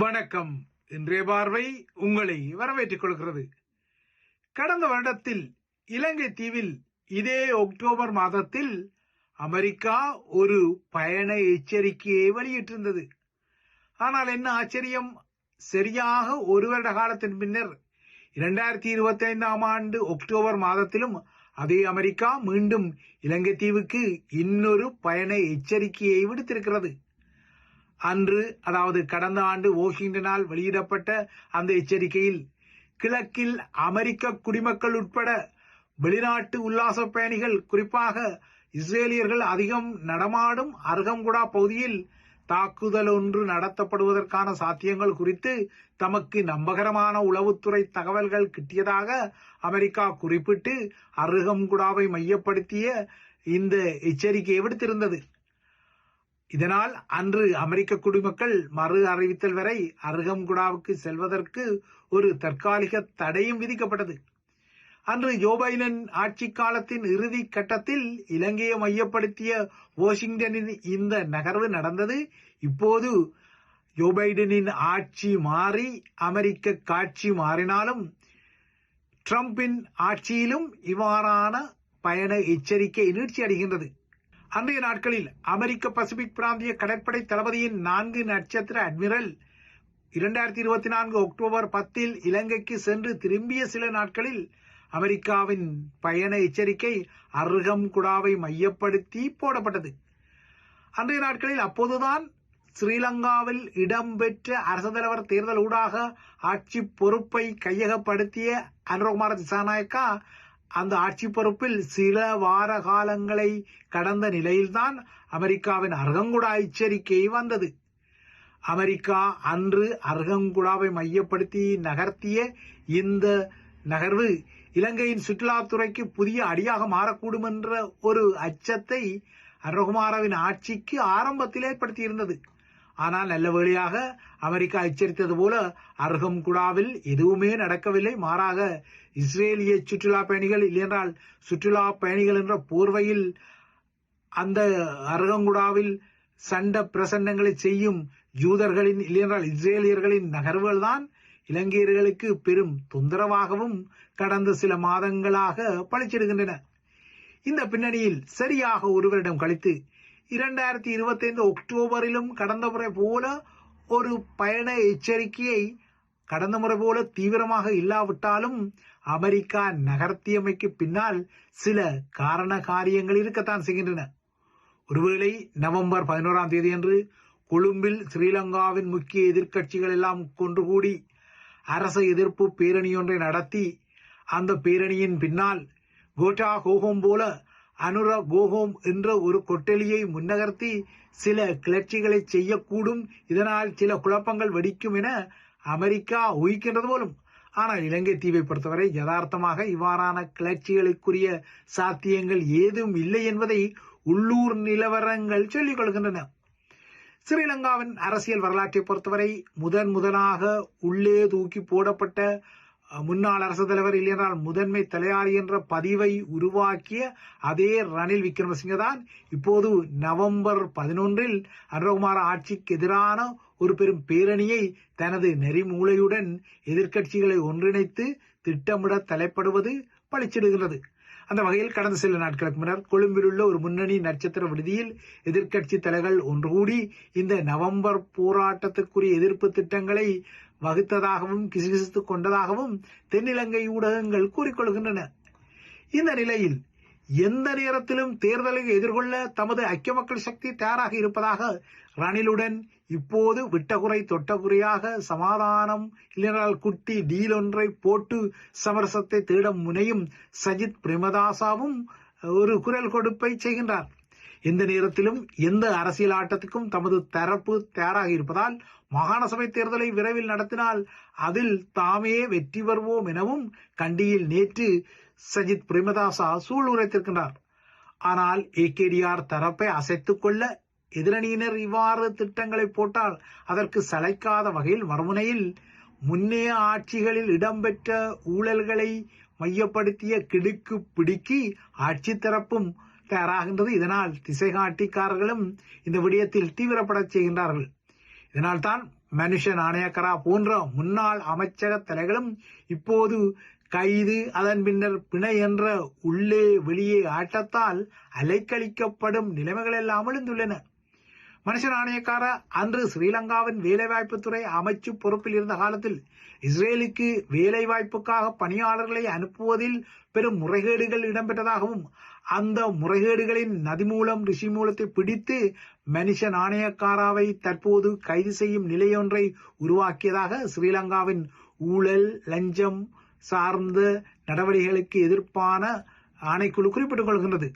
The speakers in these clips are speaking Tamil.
வணக்கம். இன்றைய பார்வை உங்களை வரவேற்றுக் கொள்கிறது. கடந்த வருடத்தில் இலங்கை தீவில் இதே அக்டோபர் மாதத்தில் அமெரிக்கா ஒரு பயண எச்சரிக்கையை வெளியிட்டிருந்தது. ஆனால் என்ன ஆச்சரியம்? சரியாக ஒரு வருட காலத்தின் பின்னர் இரண்டாயிரத்தி இருபத்தி ஐந்தாம் ஆண்டு அக்டோபர் மாதத்திலும் அதே அமெரிக்கா மீண்டும் இலங்கை தீவுக்கு இன்னொரு பயண எச்சரிக்கையை விடுத்திருக்கிறது. அன்று அதாவது கடந்த ஆண்டு வாஷிங்டனால் வெளியிடப்பட்ட அந்த எச்சரிக்கையில் கிழக்கில் அமெரிக்க குடிமக்கள் உட்பட வெளிநாட்டு உல்லாச பயணிகள் குறிப்பாக இஸ்ரேலியர்கள் அதிகம் நடமாடும் அருகங்குடா பகுதியில் தாக்குதல் ஒன்று நடத்தப்படுவதற்கான சாத்தியங்கள் குறித்து தமக்கு நம்பகரமான உளவுத்துறை தகவல்கள் கிட்டியதாக அமெரிக்கா குறிப்பிட்டு அருகம்குடாவை மையப்படுத்திய இந்த எச்சரிக்கையை விடுத்திருந்தது. இதனால் அன்று அமெரிக்க குடிமக்கள் மறு அறிவித்தல் வரை அருகம்குடாவுக்கு செல்வதற்கு ஒரு தற்காலிக தடையும் விதிக்கப்பட்டது. அன்று ஜோ பைடன் ஆட்சி காலத்தின் இறுதி கட்டத்தில் இலங்கையை மையப்படுத்திய வாஷிங்டனின் இந்த நகர்வு நடந்தது. இப்போது ஜோ பைடனின் ஆட்சி மாறி அமெரிக்க காட்சி மாறினாலும் ட்ரம்பின் ஆட்சியிலும் இவ்வாறான பயண எச்சரிக்கை நீட்சி அடைகின்றது. அன்றைய நாட்களில் அமெரிக்க பசிபிக் பிராந்திய கடற்படை தளபதியின் நான்கு நட்சத்திர அட்மிரல் இரண்டாயிரத்தி இருபத்தி நான்கு அக்டோபர் பத்தில் இலங்கைக்கு சென்று திரும்பிய சில நாட்களில் அமெரிக்காவின் பயண எச்சரிக்கை அருகம் குடாவை மையப்படுத்தி போடப்பட்டது. அன்றைய நாட்களில் அப்போதுதான் ஸ்ரீலங்காவில் இடம்பெற்ற அரசு தலைவர் தேர்தல் ஊடாக ஆட்சி பொறுப்பை கையகப்படுத்திய அனுரகுமார திசாநாயக்கா அந்த ஆட்சி பொறுப்பில் சில வார காலங்களை கடந்த நிலையில்தான் அமெரிக்காவின் அர்கங்குடா எச்சரிக்கை வந்தது. அமெரிக்கா அன்று அர்கங்குடாவை மையப்படுத்தி நகர்த்திய இந்த நகர்வு இலங்கையின் சுற்றுலாத்துறைக்கு புதிய அடியாக மாறக்கூடும் என்ற ஒரு அச்சத்தை அருகுமாரவின் ஆட்சிக்கு ஆரம்பத்தில் ஏற்படுத்தியிருந்தது. ஆனால் நல்ல வேளையாக அமெரிக்கா எச்சரித்தது போல அருகம்குடாவில் எதுவுமே நடக்கவில்லை. மாறாக இஸ்ரேலிய சுற்றுலா பயணிகள் இல்லையென்றால் சுற்றுலா பயணிகள் என்ற போர்வையில் அந்த அருகங்குடாவில் சண்ட பிரசன்னங்களை செய்யும் யூதர்களின் இல்லையென்றால் இஸ்ரேலியர்களின் நகர்வுகள் தான் இலங்கையர்களுக்கு பெரும் தொந்தரவாகவும் கடந்த சில மாதங்களாக பழிச்சிடுகின்றன இந்த பின்னணியில் சரியாக ஒரு வருடம் கழித்து இரண்டாயிரத்தி இருபத்தி ஐந்து அக்டோபரிலும் கடந்த முறை போல ஒரு பயண எச்சரிக்கையை கடந்த முறை போல தீவிரமாக இல்லாவிட்டாலும் அமெரிக்கா நகர்த்தியமைக்கு பின்னால் சில காரண காரியங்கள் இருக்கத்தான் செய்கின்றன. ஒருவேளை நவம்பர் பதினோராம் தேதி அன்று கொழும்பில் ஸ்ரீலங்காவின் முக்கிய எதிர்க்கட்சிகள் எல்லாம் கொன்று கூடி அரச எதிர்ப்பு பேரணி ஒன்றை நடத்தி அந்த பேரணியின் பின்னால் கோட்டா கோகம் போல அனுர கோஹோம் என்ற ஒரு கொட்டலியை முன்னகர்த்தி சில கிளர்ச்சிகளை செய்யக்கூடும். இதனால் சில குழப்பங்கள் வெடிக்கும் என அமெரிக்கா ஊகிக்கின்றது போலும். ஆனால் இலங்கை தீவை பொறுத்தவரை யதார்த்தமாக இவ்வாறான கிளர்ச்சிகளுக்குரிய சாத்தியங்கள் ஏதும் இல்லை என்பதை உள்ளூர் நிலவரங்கள் சொல்லிக் கொள்கின்றன. ஸ்ரீலங்காவின் அரசியல் வரலாற்றை பொறுத்தவரை முதன் முதலாக உள்ளே தூக்கி போடப்பட்ட முன்னாள் அரசு தலைவர் இல்லையென்றால் முதன்மை தலையாரி என்ற பதிவை உருவாக்கிய அதே ரணில் விக்ரமசிங்க தான் இப்போது நவம்பர் பதினொன்றில் அனுரகுமார ஆட்சிக்கு எதிரான ஒரு பெரும் பேரணியை தனது நெறிமூளையுடன் எதிர்க்கட்சிகளை ஒன்றிணைத்து திட்டமிட தலைப்படுவது பழிச்சிடுகிறது அந்த வகையில் கடந்த சில நாட்களுக்கு முன்னர் கொழும்பில் உள்ள ஒரு முன்னணி நட்சத்திர விடுதியில் எதிர்க்கட்சி தலைகள் ஒன்று கூடி இந்த நவம்பர் போராட்டத்துக்குரிய எதிர்ப்பு திட்டங்களை வகுத்ததாகவும் கிசுகிசுத்துக் கொண்டதாகவும் தென்னிலங்கை ஊடகங்கள் கூறிக்கொள்கின்றன. இந்த நிலையில் எந்த நேரத்திலும் தேர்தலை எதிர்கொள்ள தமது ஐக்கிய மக்கள் சக்தி தயாராக இருப்பதாக ரணிலுடன் இப்போது விட்டகுறை தொட்டகுறையாக சமாதானம் இல்லைனால் குட்டி டீல் ஒன்றை போட்டு சமரசத்தை தேட முனையும் சஜித் பிரேமதாசாவும் ஒரு குரல் கொடுப்பை செய்கின்றார். எந்த நேரத்திலும் எந்த அரசியல் ஆட்டத்துக்கும் தமது தரப்பு தயாராக இருப்பதால் மாகாண சபை தேர்தலை விரைவில் நடத்தினால் அதில் தாமே வெற்றி பெறுவோம் எனவும் கண்டியில் நேற்று சஜித் பிரேமதாசா சூளுரைத்திருக்கின்றார் ஆனால் ஏகேடிஆர் தரப்பை அசைத்துக் கொள்ள எதிரணியினர் இவ்வாறு திட்டங்களை போட்டால் அதற்கு சளைக்காத வகையில் மறுமுனையில் முன்னைய ஆட்சிகளில் இடம்பெற்ற ஊழல்களை மையப்படுத்திய கிடுக்கு பிடிக்கி ஆட்சி தரப்பும் தயாராகின்றது. இதனால் திசைகாட்டிக்காரர்களும் இந்த விடயத்தில் தீவிரப்படச் செய்கின்றார்கள். இதனால் தான் மனுஷ நாணயக்கரா போன்ற முன்னாள் அமைச்சக தலைகளும் இப்போது கைது அதன் பின்னர் பிணை என்ற உள்ளே வெளியே ஆட்டத்தால் அலைக்கழிக்கப்படும் நிலைமைகள் எல்லாம் எழுந்துள்ளன. மனுஷன் ஆணையக்கார அன்று ஸ்ரீலங்காவின் வேலைவாய்ப்புத்துறை அமைச்சு பொறுப்பில் இருந்த காலத்தில் இஸ்ரேலுக்கு வேலைவாய்ப்புக்காக பணியாளர்களை அனுப்புவதில் பெரும் முறைகேடுகள் இடம்பெற்றதாகவும் அந்த முறைகேடுகளின் நதி மூலம் ரிஷி மூலத்தை பிடித்து மனுஷ நாணயக்காராவை தற்போது கைது செய்யும் நிலையொன்றை உருவாக்கியதாக ஸ்ரீலங்காவின் ஊழல் லஞ்சம் சார்ந்த நடவடிக்கைகளுக்கு எதிர்ப்பான ஆணைக்குழு குறிப்பிட்டுக் கொள்கின்றது.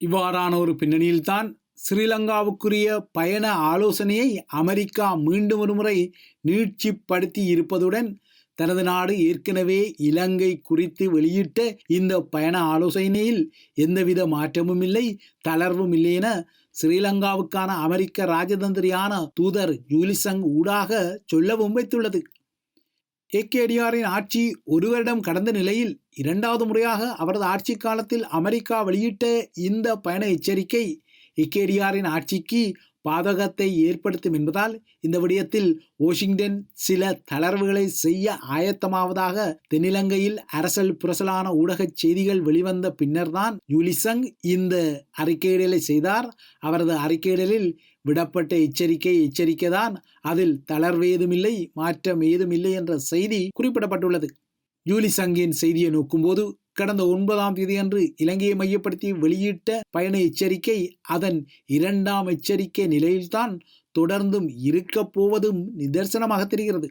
இவ்வாறான ஒரு பின்னணியில்தான் ஸ்ரீலங்காவுக்குரிய பயண ஆலோசனையை அமெரிக்கா மீண்டும் ஒருமுறை நீட்சிப்படுத்தி இருப்பதுடன் தனது நாடு ஏற்கனவே இலங்கை குறித்து வெளியிட்ட இந்த பயண ஆலோசனையில் எந்தவித மாற்றமும் இல்லை தளர்வும் இல்லை என ஸ்ரீலங்காவுக்கான அமெரிக்க ராஜதந்திரியான தூதர் ஜூலிசங் ஊடாக சொல்லவும் வைத்துள்ளது. ஏகேடிஆரின் ஆட்சி ஒரு வருடம் கடந்த நிலையில் இரண்டாவது முறையாக அவரது ஆட்சி காலத்தில் அமெரிக்கா வெளியிட்ட இந்த பயண எச்சரிக்கை இக்கேரியாரின் ஆட்சிக்கு பாதகத்தை ஏற்படுத்தும் என்பதால் இந்த விடயத்தில் வாஷிங்டன் சில தளர்வுகளை செய்ய ஆயத்தமாவதாக தென்னிலங்கையில் அரசல் புரசலான ஊடகச் செய்திகள் வெளிவந்த பின்னர்தான் யூலிசங் இந்த அறிக்கையிடலை செய்தார். அவரது அறிக்கையிடலில் விடப்பட்ட எச்சரிக்கை எச்சரிக்கைதான் அதில் தளர்வு ஏதுமில்லை மாற்றம் ஏதுமில்லை என்ற செய்தி குறிப்பிடப்பட்டுள்ளது. யூலிசங்கின் செய்தியை நோக்கும்போது கடந்த ஒன்பதாம் தேதியன்று இலங்கையை மையப்படுத்தி வெளியிட்ட பயண எச்சரிக்கை அதன் இரண்டாம் எச்சரிக்கை நிலையில்தான் தொடர்ந்தும் இருக்கப் போவதும் நிதர்சனமாக தெரிகிறது.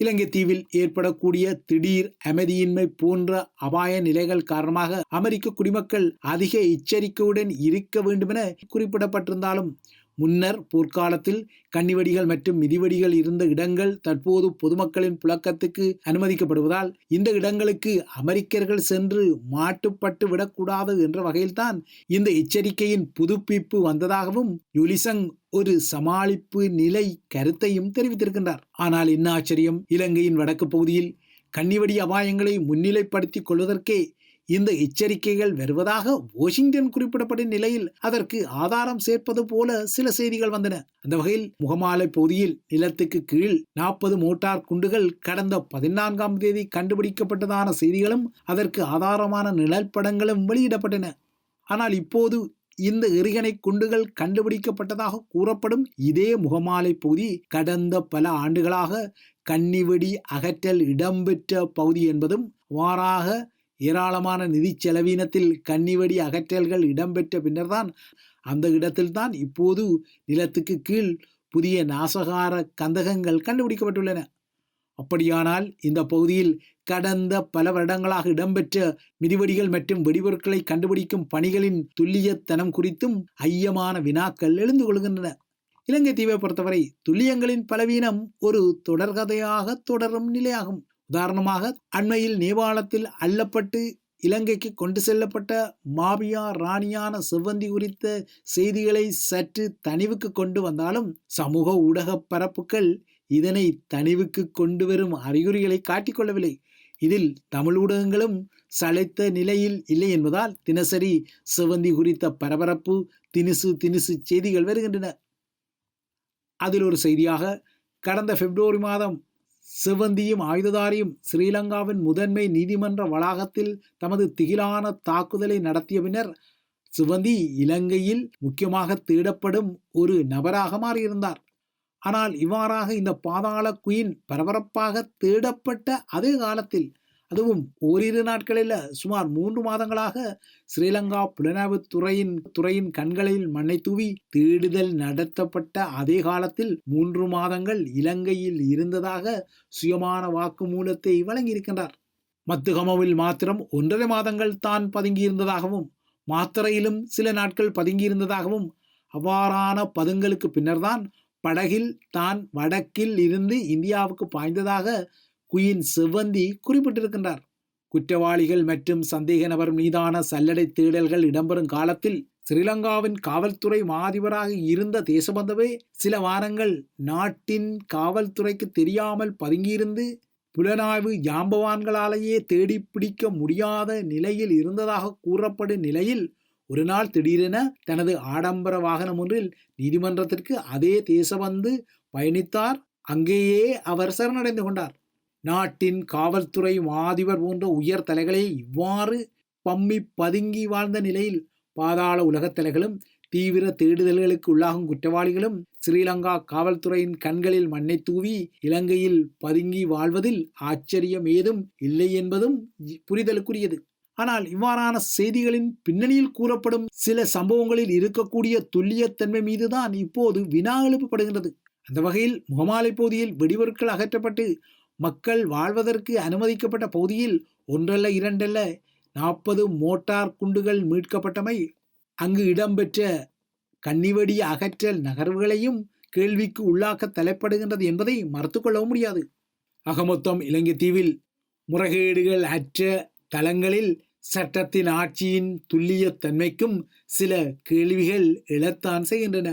இலங்கை தீவில் ஏற்படக்கூடிய திடீர் அமைதியின்மை போன்ற அபாய நிலைகள் காரணமாக அமெரிக்க குடிமக்கள் அதிக எச்சரிக்கையுடன் இருக்க வேண்டுமென குறிப்பிடப்பட்டிருந்தாலும் முன்னர் போர்க்காலத்தில் கன்னிவெடிகள் மற்றும் மிதிவெடிகள் இருந்த இடங்கள் தற்போது பொதுமக்களின் புழக்கத்துக்கு அனுமதிக்கப்படுவதால் இந்த இடங்களுக்கு அமெரிக்கர்கள் சென்று மாட்டுப்பட்டு விடக்கூடாது என்ற வகையில்தான் இந்த எச்சரிக்கையின் புதுப்பிப்பு வந்ததாகவும் யுலிசங் ஒரு சமாளிப்பு நிலை கருத்தையும் தெரிவித்திருக்கின்றார். ஆனால் என்ன ஆச்சரியம்? இலங்கையின் வடக்கு பகுதியில் கன்னிவெடி அபாயங்களை முன்னிலைப்படுத்திக் கொள்வதற்கே இந்த எச்சரிக்கைகள் வருவதாக வாஷிங்டன் குறிப்பிடப்படும் நிலையில் அதற்கு ஆதாரம் சேர்ப்பது போல சில செய்திகள் வந்தன. அந்த வகையில் முகமாலை பகுதியில் நிலத்துக்கு கீழ் நாற்பது மோட்டார் குண்டுகள் கடந்த பதினான்காம் தேதி கண்டுபிடிக்கப்பட்டதான செய்திகளும் அதற்கு ஆதாரமான நிழற்படங்களும் வெளியிடப்பட்டன. ஆனால் இப்போது இந்த எரிகணை குண்டுகள் கண்டுபிடிக்கப்பட்டதாக கூறப்படும் இதே முகமாலை பகுதி கடந்த பல ஆண்டுகளாக கன்னிவெடி அகற்றல் இடம்பெற்ற பகுதி என்பதும் வாராக ஏராளமான நிதி செலவீனத்தில் கன்னிவெடி அகற்றல்கள் இடம்பெற்ற பின்னர்தான் அந்த இடத்தில்தான் இப்போது நிலத்துக்கு கீழ் புதிய நாசகார கந்தகங்கள் கண்டுபிடிக்கப்பட்டுள்ளன. அப்படியானால் இந்த பகுதியில் கடந்த பல வருடங்களாக இடம்பெற்ற மிதிவெடிகள் மற்றும் வெடிபொருட்களை கண்டுபிடிக்கும் பணிகளின் துல்லியத்தனம் குறித்தும் ஐயமான வினாக்கள் எழுந்து கொள்கின்றன. இலங்கை தீவை பொறுத்தவரை துல்லியங்களின் பலவீனம் ஒரு தொடர்கதையாக தொடரும் நிலையாகும். உதாரணமாக அண்மையில் நேபாளத்தில் அள்ளப்பட்டு இலங்கைக்கு கொண்டு செல்லப்பட்ட மாபியா ராணியான செவ்வந்தி குறித்த செய்திகளை சற்று தனிவுக்கு கொண்டு வந்தாலும் சமூக ஊடக பரப்புகள் இதனை தனிவுக்கு கொண்டு வரும் அறிகுறிகளை காட்டிக்கொள்ளவில்லை. இதில் தமிழ் ஊடகங்களும் சளைத்த நிலையில் இல்லை என்பதால் தினசரி செவ்வந்தி குறித்த பரபரப்பு தினுசு தினுசு செய்திகள் வருகின்றன. அதில் ஒரு செய்தியாக கடந்த பிப்ரவரி மாதம் சிவந்தியும் ஆயுததாரியும் ஸ்ரீலங்காவின் முதன்மை நீதிமன்ற வளாகத்தில் தமது திகிலான தாக்குதலை நடத்திய பின்னர் சிவந்தி இலங்கையில் முக்கியமாக தேடப்படும் ஒரு நபராக மாறியிருந்தார். ஆனால் இவ்வாறாக இந்த பாதாள குயின் பரபரப்பாக தேடப்பட்ட அதே காலத்தில் அதுவும் ஓரிரு நாட்களில் சுமார் மூன்று மாதங்களாக ஸ்ரீலங்கா புலனாய்வு துறையின் துறையின் கண்களில் மண்ணை தூவி தேடுதல் நடத்தப்பட்ட அதே காலத்தில் மூன்று மாதங்கள் இலங்கையில் இருந்ததாக சுயமான வாக்குமூலத்தை வழங்கியிருக்கின்றார். மத்துகமவில் மாத்திரம் ஒன்றரை மாதங்கள் தான் பதுங்கியிருந்ததாகவும் மாத்திரையிலும் சில நாட்கள் பதுங்கியிருந்ததாகவும் அவ்வாறான பதுங்களுக்கு பின்னர்தான் படகில் தான் வடக்கில் இருந்து இந்தியாவுக்கு பாய்ந்ததாக குயின் செவ்வந்தி குறிப்பிட்டிருக்கின்றார். குற்றவாளிகள் மற்றும் சந்தேக நபர் மீதான சல்லடை தேடல்கள் இடம்பெறும் காலத்தில் ஸ்ரீலங்காவின் காவல்துறை மாதிபராக இருந்த தேசபந்தவே சில வாரங்கள் நாட்டின் காவல்துறைக்கு தெரியாமல் பதுங்கியிருந்து புலனாய்வு ஜாம்பவான்களாலேயே தேடி பிடிக்க முடியாத நிலையில் இருந்ததாக கூறப்படும் நிலையில் ஒரு நாள் திடீரென தனது ஆடம்பர வாகனம் ஒன்றில் நீதிமன்றத்திற்கு அதே தேசபந்து பயணித்தார். அங்கேயே அவர் சரணடைந்து கொண்டார். நாட்டின் காவல்துறை மாதிபர் போன்ற உயர் தலைகளே இவ்வாறு பம்மி பதுங்கி வாழ்ந்த நிலையில் பாதாள உலகத் தலைகளும் தீவிர தேடுதல்களுக்கு உள்ளாகும் குற்றவாளிகளும் ஸ்ரீலங்கா காவல்துறையின் கண்களில் மண்ணை தூவி இலங்கையில் பதுங்கி வாழ்வதில் ஆச்சரியம் ஏதும் இல்லை என்பதும் புரிதலுக்குரியது. ஆனால் இவ்வாறான செய்திகளின் பின்னணியில் கூறப்படும் சில சம்பவங்களில் இருக்கக்கூடிய துல்லியத்தன்மை மீதுதான் இப்போது வினா எழுப்பப்படுகின்றது. அந்த வகையில் முகமாலை பகுதியில் வெடிபொருட்கள் அகற்றப்பட்டு மக்கள் வாழ்வதற்கு அனுமதிக்கப்பட்ட பகுதியில் ஒன்றல்ல இரண்டல்ல நாற்பது மோட்டார் குண்டுகள் மீட்கப்பட்டமை அங்கு இடம்பெற்ற கன்னிவெடி அகற்றல் நகர்வுகளையும் கேள்விக்கு உள்ளாக்க தலைப்படுகின்றது என்பதை மறுத்துக்கொள்ளவும் முடியாது. அகமொத்தம் இலங்கை தீவில் முறைகேடுகள் அற்ற தளங்களில் சட்டத்தின் ஆட்சியின் துல்லியத்தன்மைக்கும் சில கேள்விகள் எழத்தான் செய்கின்றன.